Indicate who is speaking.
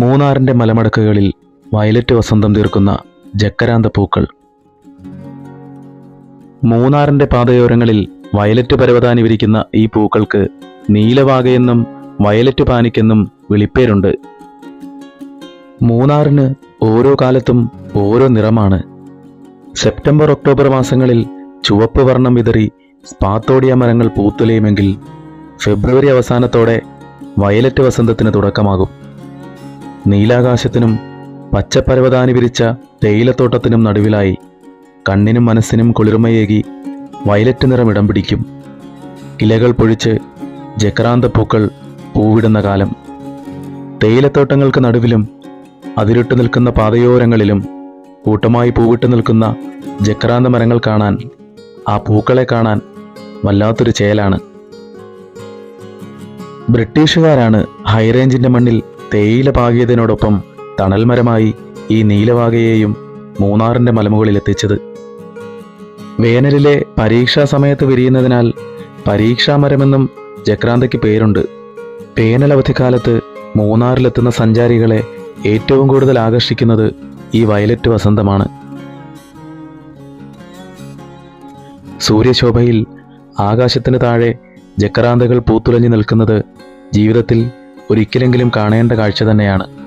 Speaker 1: മൂന്നാറിന്റെ മലമടക്കുകളിൽ violet വസന്തം തീർക്കുന്ന ജക്കരാന്ത പൂക്കൾ. മൂന്നാറിന്റെ പാതയോരങ്ങളിൽ വയലറ്റ് പരവതാനി വിരിക്കുന്ന ഈ പൂക്കൾക്ക് നീലവാകയെന്നും വയലറ്റ് പാനിക്കെന്നും വിളിപ്പേരുണ്ട്. മൂന്നാറിന് ഓരോ കാലത്തും ഓരോ നിറമാണ്. സെപ്റ്റംബർ ഒക്ടോബർ മാസങ്ങളിൽ ചുവപ്പ് വർണം വിതറി സ്പാത്തോടിയ മരങ്ങൾ പൂത്തുലയുമെങ്കിൽ ഫെബ്രുവരി അവസാനത്തോടെ വയലറ്റ് വസന്തത്തിന് തുടക്കമാകും. നീലാകാശത്തിനും പച്ചപ്പരവതാനി വിരിച്ച തേയിലത്തോട്ടത്തിനും നടുവിലായി കണ്ണിനും മനസ്സിനും കുളിർമയേകി വയലറ്റ് നിറം ഇടം പിടിക്കും. ഇലകൾ പൊഴിച്ച് ജക്രാന്ത പൂക്കൾ പൂവിടുന്ന കാലം. തേയിലത്തോട്ടങ്ങൾക്ക് നടുവിലും അതിരിട്ടു നിൽക്കുന്ന പാതയോരങ്ങളിലും കൂട്ടമായി പൂവിട്ട് നിൽക്കുന്ന ജക്രാന്ത മരങ്ങൾ കാണാൻ ആ പൂക്കളെ കാണാൻ വല്ലാത്തൊരു ചേലാണ്. ബ്രിട്ടീഷുകാരാണ് ഹൈറേഞ്ചിന്റെ മണ്ണിൽ തേയില പാകിയതിനോടൊപ്പം തണൽമരമായി ഈ നീലവാകയെയും മൂന്നാറിന്റെ മലമുകളിൽ എത്തിച്ചത്. വേനലിലെ പരീക്ഷാ സമയത്ത് വിരിയുന്നതിനാൽ പരീക്ഷാമരമെന്നും ജക്രാന്തയ്ക്ക് പേരുണ്ട്. വേനലവധിക്കാലത്ത് മൂന്നാറിലെത്തുന്ന സഞ്ചാരികളെ ഏറ്റവും കൂടുതൽ ആകർഷിക്കുന്നത് ഈ വയലറ്റ് വസന്തമാണ്. സൂര്യശോഭയിൽ ആകാശത്തിന് താഴെ ജക്രാന്തകൾ പൂത്തുലഞ്ഞു നിൽക്കുന്നത് ജീവിതത്തിൽ ഒരിക്കലെങ്കിലും കാണേണ്ട കാഴ്ച തന്നെയാണ്